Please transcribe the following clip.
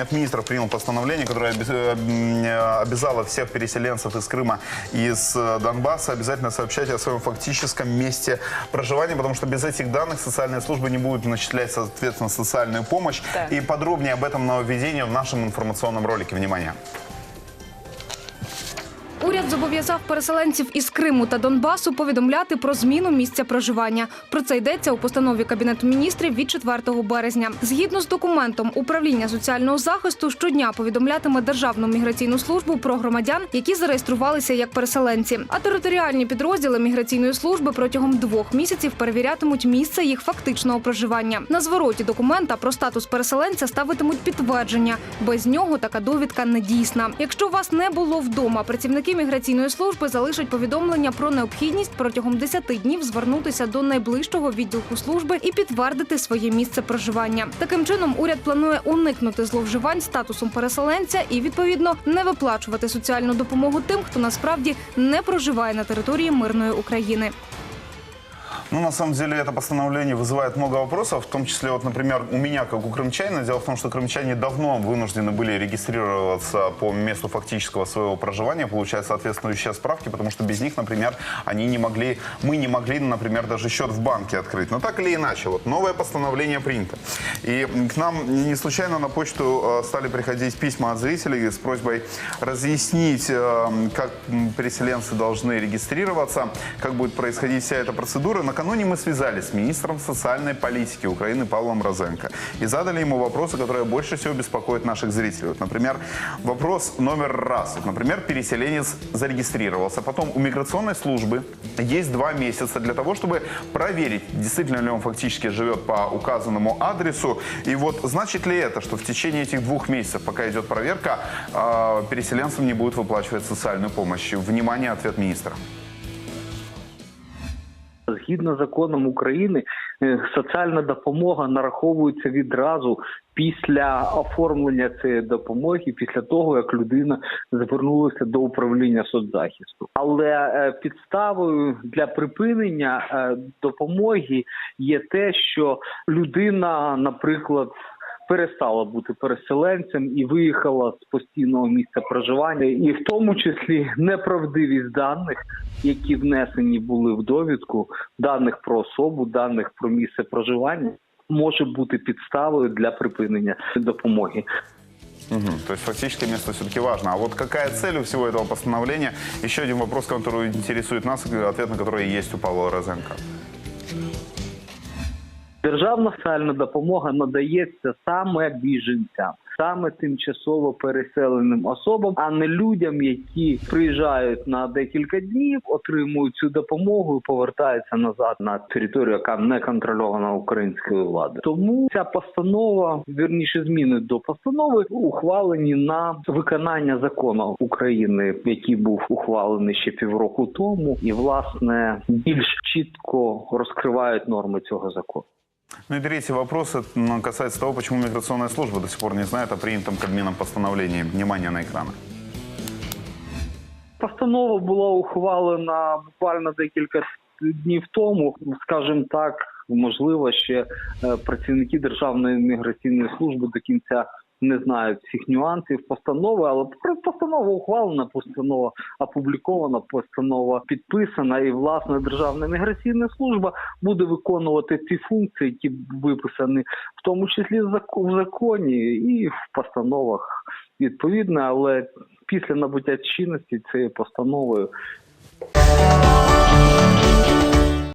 Кабинет министров принял постановление, которое обязало всех переселенцев из Крыма и из э, Донбасса обязательно сообщать о своем фактическом месте проживания, потому что без этих данных социальные службы не будут начислять, соответственно, социальную помощь. Так. И подробнее об этом нововведении в нашем информационном ролике. Внимание! Уряд зобов'язав переселенців із Криму та Донбасу повідомляти про зміну місця проживання. Про це йдеться у постанові Кабінету міністрів від 4 березня. Згідно з документом, управління соціального захисту щодня повідомлятиме Державну міграційну службу про громадян, які зареєструвалися як переселенці. А територіальні підрозділи міграційної служби протягом двох місяців перевірятимуть місце їх фактичного проживання. На звороті документа про статус переселенця ставитимуть підтвердження. Без нього така довідка не дійсна. Якщо вас не було вдома, працівники міграційної служби залишать повідомлення про необхідність протягом 10 днів звернутися до найближчого відділку служби і підтвердити своє місце проживання. Таким чином, уряд планує уникнути зловживань статусом переселенця і відповідно не виплачувати соціальну допомогу тим, хто насправді не проживає на території мирної України. Ну, на самом деле, это постановление вызывает много вопросов, в том числе, вот, например, у меня, как у крымчанина. Дело в том, что крымчане давно вынуждены были регистрироваться по месту фактического своего проживания, получать соответствующие справки, потому что без них, например, они не могли, мы не могли, например, даже счет в банке открыть. Но так или иначе, вот новое постановление принято. И к нам не случайно на почту э, стали приходить письма от зрителей с просьбой разъяснить, э, как переселенцы должны регистрироваться, как будет происходить вся эта процедура. Накануне мы связались с министром социальной политики Украины Павлом Розенко и задали ему вопросы, которые больше всего беспокоят наших зрителей. Вот, например, вопрос номер раз. Вот, например, переселенец зарегистрировался. Потом у миграционной службы есть два месяца для того, чтобы проверить, действительно ли он фактически живет по указанному адресу. И вот значит ли это, что в течение этих двух месяцев, пока идет проверка, э, переселенцам не будут выплачивать социальную помощь? Внимание, ответ министра. Згідно законом України, е, соціальна допомога нараховується відразу після оформлення цієї допомоги, після того як людина звернулася до управління соцзахисту. Але е, підставою для припинення е, допомоги є те, що людина, наприклад Перестала бути переселенцем і виїхала з постійного місця проживання, і в тому числі неправдивість даних, які внесені були в довідку, даних про особу, даних про місце проживання, може бути підставою для припинення допомоги. Мгм. То есть фактически место все-таки важно. А вот какая цель у всего этого постановления? Еще один вопрос, который интересует нас, ответ на который есть у Павла Розенко. Державна соціальна допомога надається саме біженцям, саме тимчасово переселеним особам, а не людям, які приїжджають на декілька днів, отримують цю допомогу і повертаються назад на територію, яка не контрольована українською владою. Тому ця постанова, вірніше зміни до постанови, ухвалені на виконання закону України, який був ухвалений ще півроку тому, і власне більш чітко розкривають норми цього закону. Ну и третий вопрос это, ну, касается того, почему миграционная служба до сих пор не знает о принятом Кабмином постановлении. Внимание на экраны. Постанова була ухвалена буквально декілька днів тому. Скажімо так, можливо, ще е, працівники Державної міграційної служби до кінця не знають всіх нюансів. Постанови, але постанова ухвалена, постанова опублікована, постанова підписана, і власне Державна міграційна служба буде виконувати ті функції, які виписані в тому числі в законі і в постановах. Відповідно, але після набуття чинності цією постановою